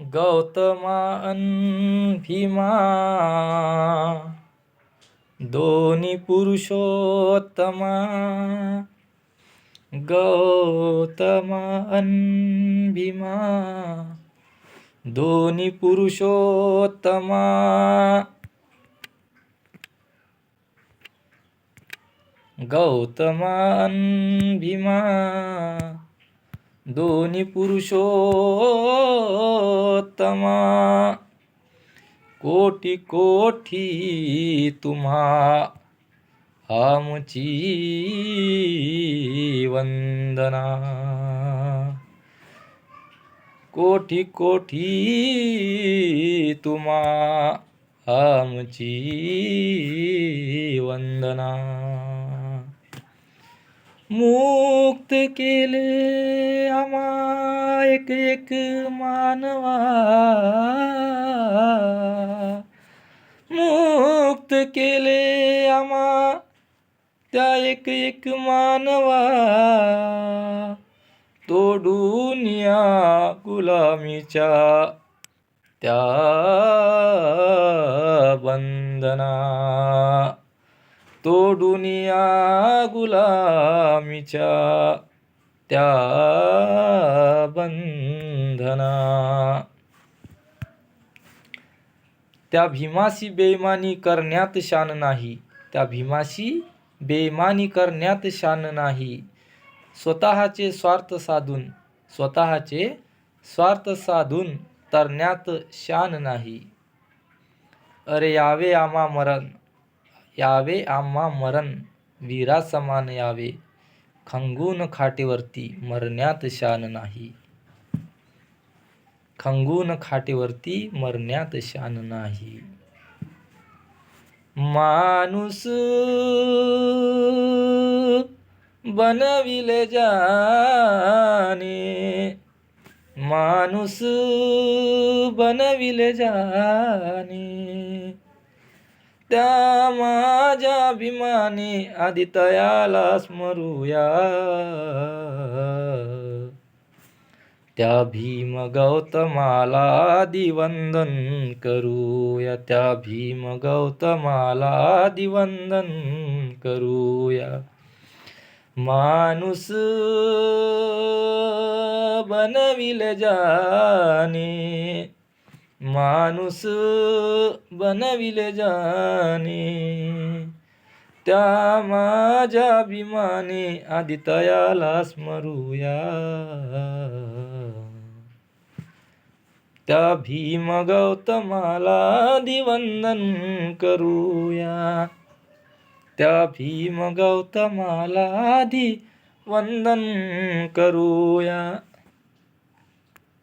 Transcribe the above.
गौतमा अन भीमा। दोन्ही पुरुषोत्तमा। गौतमा अन भीमा। दोन्ही पुरुषोत्तमा। गौतमा अन भीमा। दोन्ही तमा कोटी कोठी तुम्हा आमची वंदना। कोठी कोठी तुम्हा आमची वंदना। मुक्त केले आमा एक एक मानवा. मुक्त केले आमा त्या एक एक मानवा. तोडून या गुलामीच्या त्या बंधना तोडून या गुलामीच्या त्या बंधना. त्या भीमाशी बेईमानी करण्यात शान नाही. त्या भीमाशी बेईमानी करण्यात शान नाही. स्वतःचे स्वार्थ साधून स्वतःचे स्वार्थ साधून तरण्यात शान नाही. अरे यावे आम्हा मरण. यावे आम्हा मरण वीरा समान यावे. खंगून खाटेवरती मरण्यात शान नाही. खंगून खाटेवरती मरण्यात शान नाही. माणूस बनविले जाने माणूस बनविले जाने त्या माझ्या अभिमानी आदितयाला स्मरूया. त्या भीम गौतमाला दिवंदन करूया. त्या भीम गौतमाला दिवंदन करूया. माणूस बनविल जाने माणूस बनविल जाने त्या माझ्या अभिमाने आदितयाला स्मरूया. त्या भीम गौतमाला दिवंदन करूया. त्या भीम गौतमाला आधी वंदन करूया.